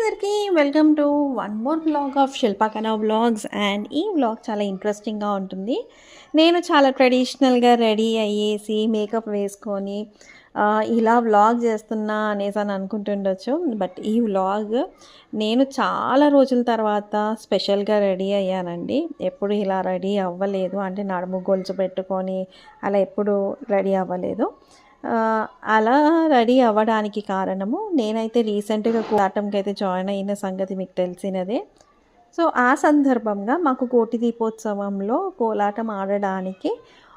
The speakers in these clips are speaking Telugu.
అందరికీ welcome to one more blog of Shilpa Kanna blogs and ఈ బ్లాగ్ చాలా ఇంట్రెస్టింగ్గా ఉంటుంది. నేను చాలా ట్రెడిషనల్గా రెడీ అయ్యేసి మేకప్ వేసుకొని ఇలా వ్లాగ్ చేస్తున్నా అనేసి అని అనుకుంటుండొచ్చు. బట్ ఈ వ్లాగ్ నేను చాలా రోజుల తర్వాత స్పెషల్గా రెడీ అయ్యానండి. ఎప్పుడు ఇలా రెడీ అవ్వలేదు. అంటే నడుము గొలుచు పెట్టుకొని అలా ఎప్పుడు రెడీ అవ్వలేదు. అలా రెడీ అవ్వడానికి కారణము నేనైతే రీసెంట్గా కోలాటంకి అయితే జాయిన్ అయిన సంగతి మీకు తెలిసినదే. సో ఆ సందర్భంగా మాకు కోటి దీపోత్సవంలో కోలాటం ఆడడానికి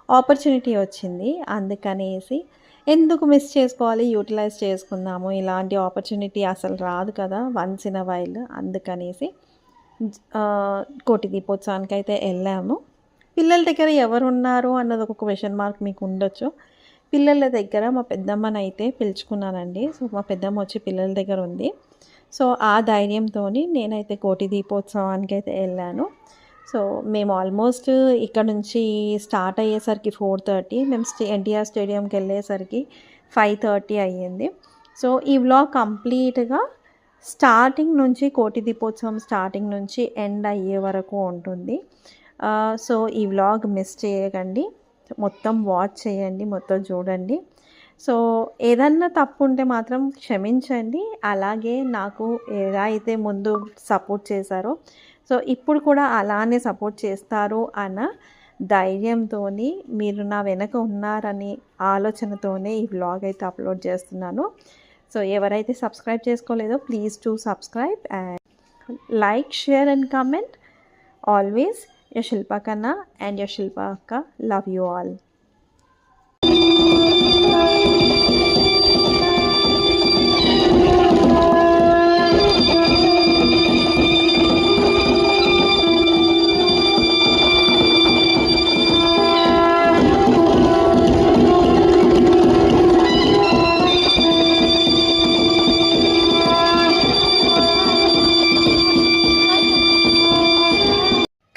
ఆపర్చునిటీ వచ్చింది. అందుకనేసి ఎందుకు మిస్ చేసుకోవాలి యూటిలైజ్ చేసుకుందాము ఇలాంటి ఆపర్చునిటీ అసలు రాదు కదా వన్స్ ఇన్ అ వైల్ అందుకనేసి కోటి దీపోత్సవానికి అయితే వెళ్ళాము. పిల్లల దగ్గర ఎవరు ఉన్నారు అన్నది ఒక క్వశ్చన్ మార్క్ మీకు ఉండొచ్చు. పిల్లల దగ్గర మా పెద్దమ్మని అయితే పిలుచుకున్నానండి. సో మా పెద్దమ్మ వచ్చి పిల్లల దగ్గర ఉంది. సో ఆ ధైర్యంతో నేనైతే కోటి దీపోత్సవానికి అయితే వెళ్ళాను. సో మేము ఆల్మోస్ట్ ఇక్కడ నుంచి స్టార్ట్ అయ్యేసరికి ఫోర్ థర్టీ మేము స్టే ఎన్టీఆర్ స్టేడియంకి వెళ్ళేసరికి ఫైవ్ థర్టీ అయ్యింది. సో ఈ వ్లాగ్ కంప్లీట్గా స్టార్టింగ్ నుంచి కోటి దీపోత్సవం స్టార్టింగ్ నుంచి ఎండ్ అయ్యే వరకు ఉంటుంది. సో ఈ వ్లాగ్ మిస్ చేయకండి. మొత్తం వాచ్ చేయండి మొత్తం చూడండి. సో ఏదన్నా తప్పు ఉంటే మాత్రం క్షమించండి. అలాగే నాకు ఎలా అయితే ముందు సపోర్ట్ చేశారో సో ఇప్పుడు కూడా అలానే సపోర్ట్ చేస్తారు అన్న ధైర్యంతో మీరు నా వెనక ఉన్నారని ఆలోచనతోనే ఈ వ్లాగ్ అయితే అప్లోడ్ చేస్తున్నాను. సో ఎవరైతే subscribe చేసుకోలేదో please to subscribe and like share and comment always your Shilpa Kanna and your Shilpa Akka. Love you all.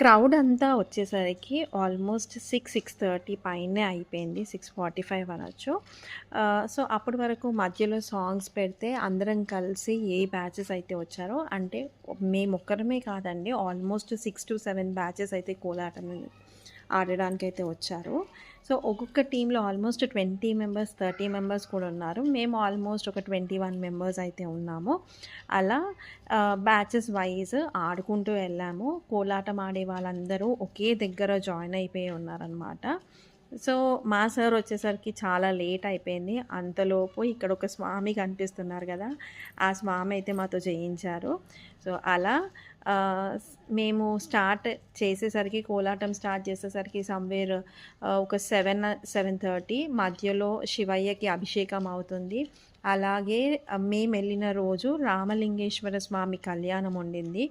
Crowd అంతా వచ్చేసరికి ఆల్మోస్ట్ సిక్స్ సిక్స్ థర్టీ పైనే అయిపోయింది. సిక్స్ ఫార్టీ ఫైవ్ అనొచ్చు. సో అప్పటి వరకు మధ్యలో సాంగ్స్ పెడితే అందరం కలిసి ఏ బ్యాచెస్ అయితే వచ్చారో అంటే మేము ఒక్కరమే కాదండి almost six to seven batches అయితే కోలాటం ఆడడానికి అయితే వచ్చారు. సో ఒక్కొక్క టీంలో almost twenty members thirty members కూడా ఉన్నారు. మేము ఆల్మోస్ట్ ఒక ట్వంటీ వన్ మెంబర్స్ అయితే ఉన్నాము. అలా బ్యాచెస్ వైజ్ ఆడుకుంటూ వెళ్ళాము. కోలాటం ఆడే వాళ్ళందరూ ఒకే దగ్గర జాయిన్ అయిపోయి ఉన్నారనమాట సో మా సార్ వచ్చేసరికి చాలా లేట్ అయిపోయింది. అంతలోపు ఇక్కడ ఒక స్వామి కనిపిస్తున్నారు కదా ఆ స్వామి అయితే మాతో చేయించారు సో అలా మేము స్టార్ట్ చేసేసరికి కోలాటం స్టార్ట్ చేసేసరికి సమ్వేర్ ఒక సెవెన్ సెవెన్ థర్టీ మధ్యలో శివయ్యకి అభిషేకం అవుతుంది. అలాగే మేము వెళ్ళిన రోజు రామలింగేశ్వర స్వామి కళ్యాణం ఉండింది.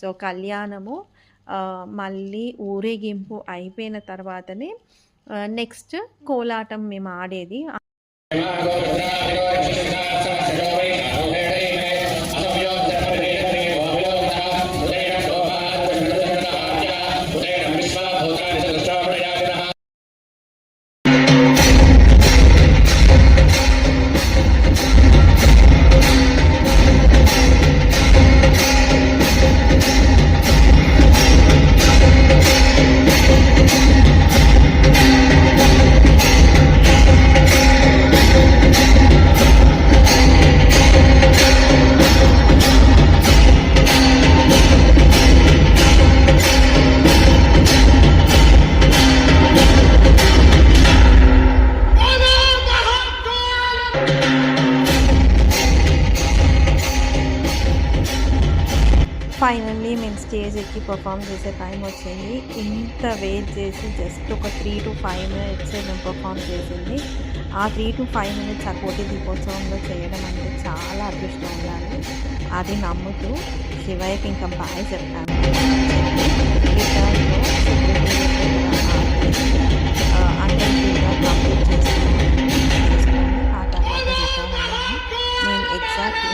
సో కళ్యాణము మళ్ళీ ఊరేగింపు అయిపోయిన తర్వాతనే నెక్స్ట్ కోలాటం మేము ఆడేది. ఫైనల్లీ మేము స్టేజ్ ఎక్కి పర్ఫామ్ చేసే టైం వచ్చింది. ఇంత వెయిట్ చేసి జస్ట్ ఒక త్రీ టు ఫైవ్ మినిట్స్ మేము పర్ఫామ్ చేసింది. ఆ త్రీ టు ఫైవ్ మినిట్స్ ఆ కోటి దీపోత్సవంలో చేయడం అంటే చాలా అదృష్టం ఉండాలి అది నమ్ముతూ శివయ్యకి ఇంకా బాగా చెప్తాను కంప్లీట్ ఆ తర్వాత ఎగ్జాక్ట్